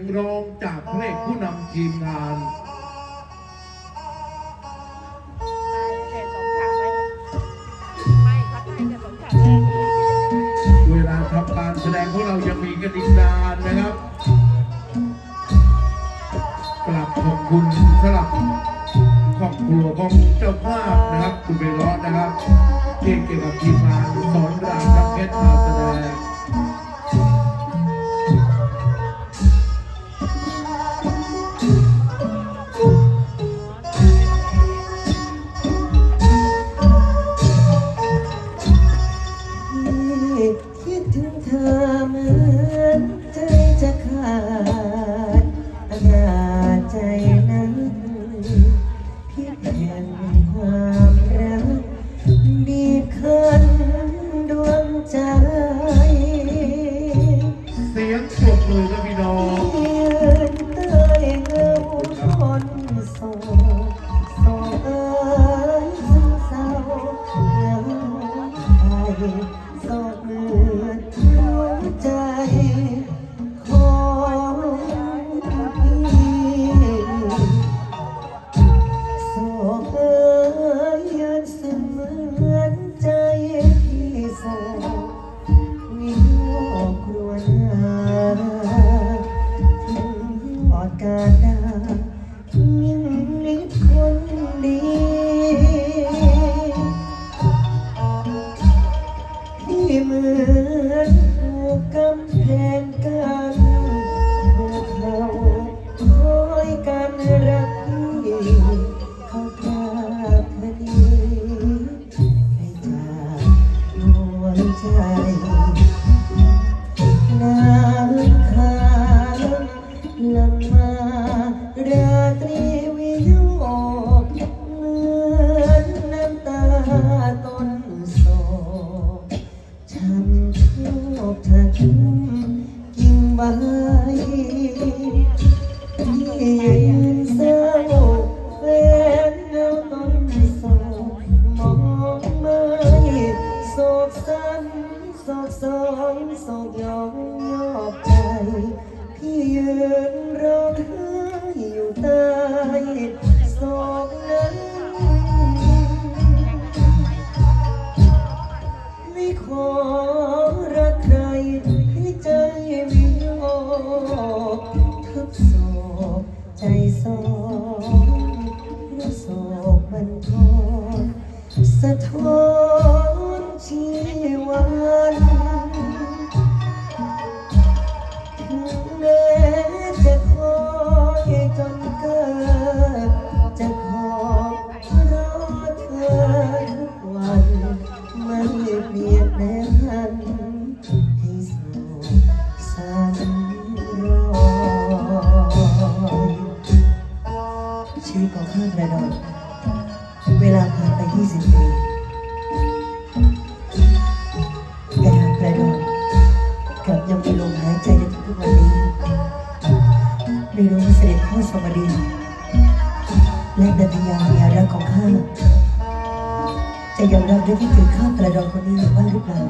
งร้องจาระเอกผู้นำทีมงานแต่สองฉากไหมไม่ครับไม่แต่สองากแรกเวลาทำการแสดงพวกเรายังมีกันอีกนานนะครับ กลับขอบคุณสำหรับครอบครัวของเจ้าภาพนะครับ คุณเบลลอสนะครับที่เกี่ยวกับทีมงานสอนรามนักเพชรมาแสดง ความรักบีบคั้นดวงใจ เสียงปรบมือครับพี่น้อง ยืนเต้ยเงาคนโศกโศกเอ้ยซึมเศร้าเหงาไปโศกเมือนหัวใจาดายิ่งนิดคนดีที่เหมือน ราตรีวิโยกเหมือนน้ำตาต้นโศกช้ำทุกข์ทัชุ่มกิ่งใบที่ยืนเศร้าแฟนเงาต้นโศกมองไม่โศกสันโศกสองโศกยองยอบใจพี่ยืน สองและโศกบันทอนสะท้อน ระดอนเวลาผ่านไป20ปีแต่หากประดอนกลับยังมีลมหายใจในทุกวันนี้ไม่รู้ว่าเสด็จพ่อสมดีและดันทยาเมียรักของข้าจะยอมรับด้วยที่เกิดข้าประดองคนนี้อยู่บ้างหรือเปล่า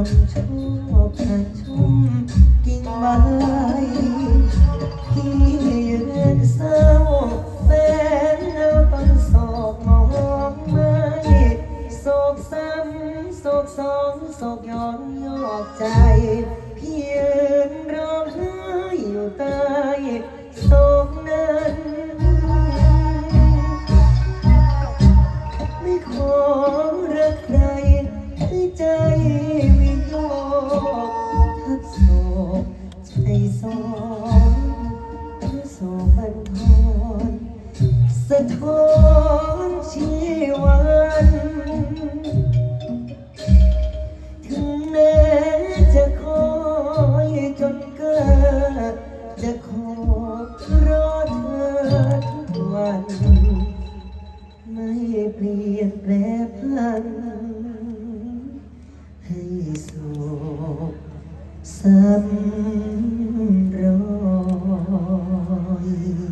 ำชั่วกระชุ่มกิ่งใบที่ยืนเศร้าแฟนเอาต้นศอกมองไม่โศกซ้ำโศกสองโศกย้อนยอกใจ ท้อนชีวันถึงแม้จะคอยจนเกินจะขอรอเธอทุกวัน ไม่เปลี่ยนแปลพันให้สุขสำรอย